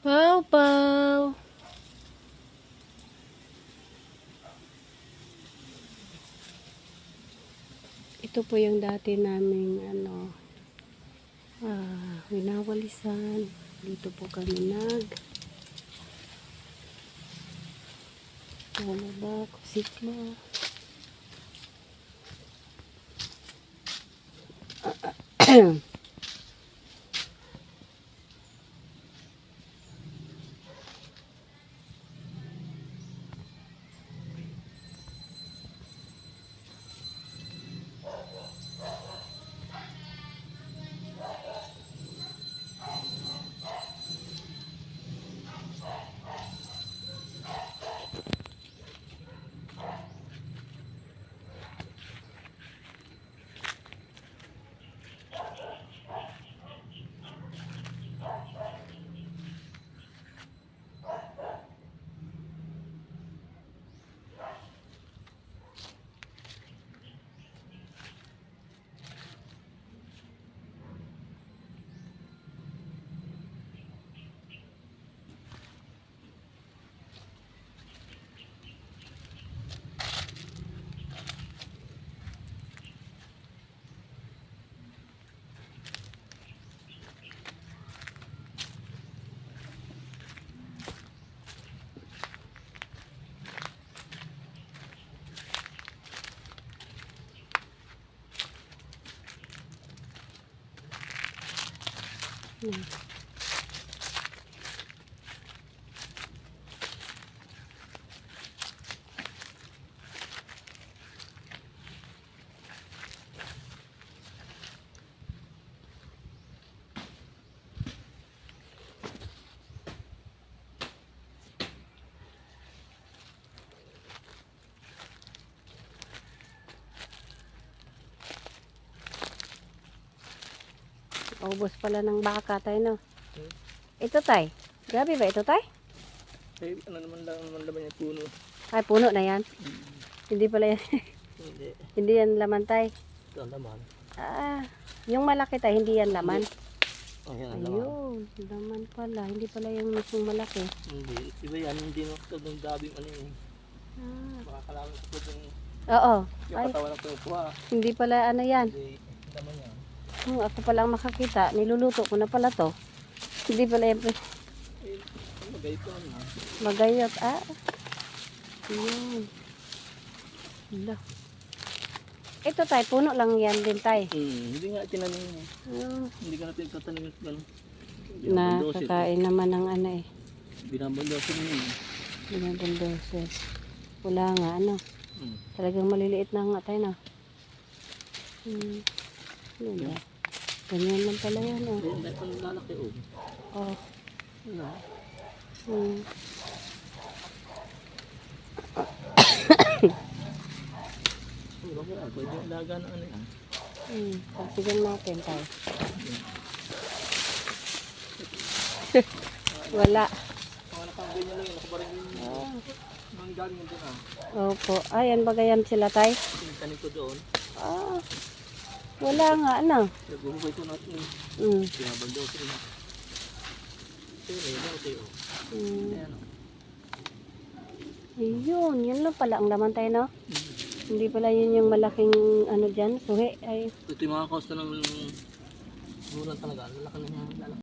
Pau, pau. Ito po yung dati naming ano, ah, winawalisan. Dito po kami nag Wala ba? Kusiklo. Hmm. Ubos pala ng baka tayo, no? Ito, tay. Grabe ba ito, tay? Eh, ano naman lang naman laman yung puno. Ay, puno na yan. Hindi pala yan. Hindi. hindi yan laman, tay. Ito ang laman. Ah, yung malaki, tay, hindi yan laman. Oh, yan ang laman. Ayun, laman pala. Hindi pala yung mismong malaki. Hindi. Iba yan, hindi no. Ito ng dabing ano yun. Ah, Makakalaman ito yung, oo. yung Ay, katawan ng kuha. hindi pala ano yan. Hindi. Laman yan. Hmm, ako pala ang makakita. Niluluto ko na pala to. Hindi pala yung Eh, magayot. Ah, yun. Hala. Ito tay, puno lang yan din tay. Hmm, hindi nga tinanim mo. Ah, Hindi ka natin tatanim yung gano'n. nakakain naman ng ano eh. Binabandosin mo yun. Binabundoses. Wala nga, ano. Hmm. Talagang maliliit na nga tayo, no? Hmm. Ano ba? Ganyan lang pala yan, oh. Hindi, dahil pang lalaki oh. Oh. Ano? Hmm. Oh. Pwede yung alaga ng ano yan. Hmm. Pasigan natin tayo. Wala. Mga nakagay niya lang yun. Nakabarang yung Ah. mga galing yun din ah. Opo. Ayan, bagayan sila tay. Tanim ko doon. Ah. Wala nga, ano. Nagbuhugay ko natin Hmm. Ito yun eh. Ito yun. Hmm. Ayan oh. Ayun, yun lang pala ang laman tayo, no? Hindi pala yun yung malaking ano dyan, suhi. Ay, Ito yung mga costa ng bulan talaga. Lalaki na niya.